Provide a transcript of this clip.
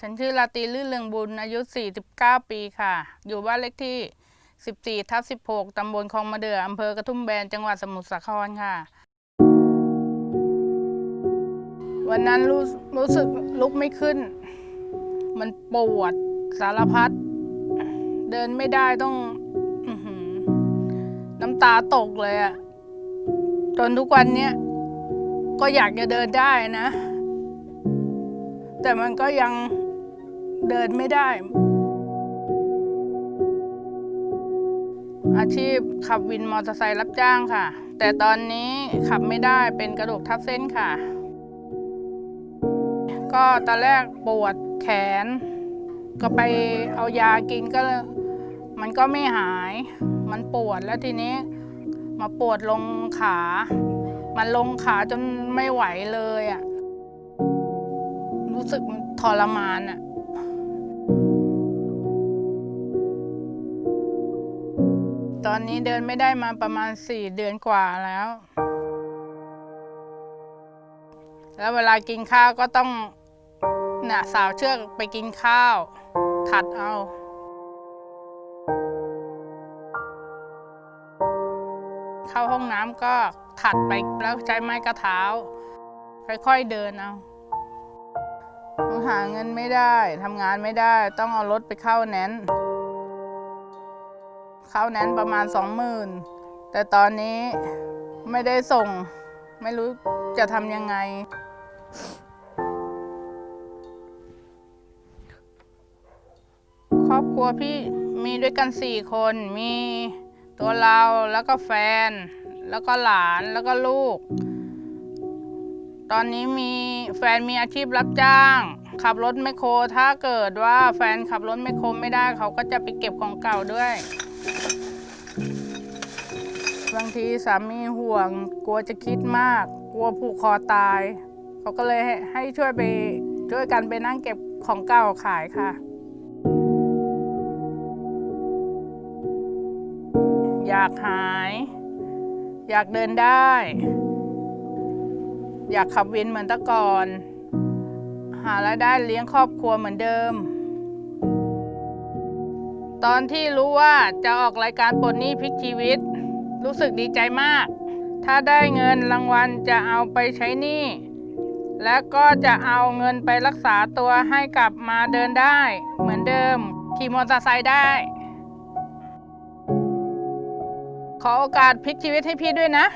ฉันชื่อลาตีลื่นเรืองบุญ อายุ 49 ปีค่ะ อยู่บ้านเลขที่ 14ทับ16 ตำบลคลองมะเดื่ออำเภอกระทุ่มแบน จังหวัดสมุทรสาครค่ะ วันนั้นรู้รู้สึกลุกไม่ขึ้น มันปวดสารพัด เดินไม่ได้ต้องอน้ำตาตกเลยอะจนทุกวันเนี้ยก็อยากจะเดินได้นะ แต่มันก็ยัง เดินไม่ได้ อาชีพขับวินมอเตอร์ไซค์รับจ้างค่ะ แต่ตอนนี้ขับไม่ได้เป็นกระดูกทับเส้นค่ะ ก็ตอนแรกปวดแขน ก็ไปเอายากินก็ มันก็ไม่หาย มันปวดแล้วทีนี้มาปวดลงขา มันลงขาจนไม่ไหวเลยอะรู้สึกทรมานอะ ตอนนี้เดินไม่ได้มาประมาณสี่เดือนกว่าแล้ว แล้วเวลากินข้าวก็ต้องน่ะสาวเชือกไปกินข้าว ถัดเอาเข้าห้องน้ำก็ถัดไปแล้วใช้ไม้กระเท้า ค่อยๆเดินเอาหาเงินไม่ได้ทำงานไม่ได้ ต้องเอารถไปเข้าแนน เข้าแนนประมาณสองหมื่นแต่ตอนนี้ไม่ได้ส่ง ไม่รู้จะทำยังไง ครอบครัวพี่มีด้วยกันสี่คน มีตัวเราแล้วก็แฟน แล้วก็หลานแล้วก็ลูก ตอนนี้มีแฟนมีอาชีพรับจ้าง ขับรถแมคโคร ถ้าเกิดว่าแฟนขับรถแมคโครไม่ได้เขาก็จะไปเก็บของเก่าด้วย บางทีสามีห่วง กลัวจะคิดมาก กลัวผูกคอตาย เขาก็เลยให้ให้ช่วยไปช่วยกันไปนั่งเก็บของเก่าขายค่ะ อยากหาย อยากเดินได้ อยากขับวินเหมือนแต่ก่อน หารายได้เลี้ยงครอบครัวเหมือนเดิม ตอนที่รู้ว่าจะออกรายการปลดหนี้พลิกชีวิต รู้สึกดีใจมาก ถ้าได้เงินรางวัลจะเอาไปใช้หนี้ และก็จะเอาเงินไปรักษาตัวให้กลับมาเดินได้ เหมือนเดิม ขี่มอเตอร์ไซค์ได้ ขอโอกาสพลิกชีวิตให้พี่ด้วยนะ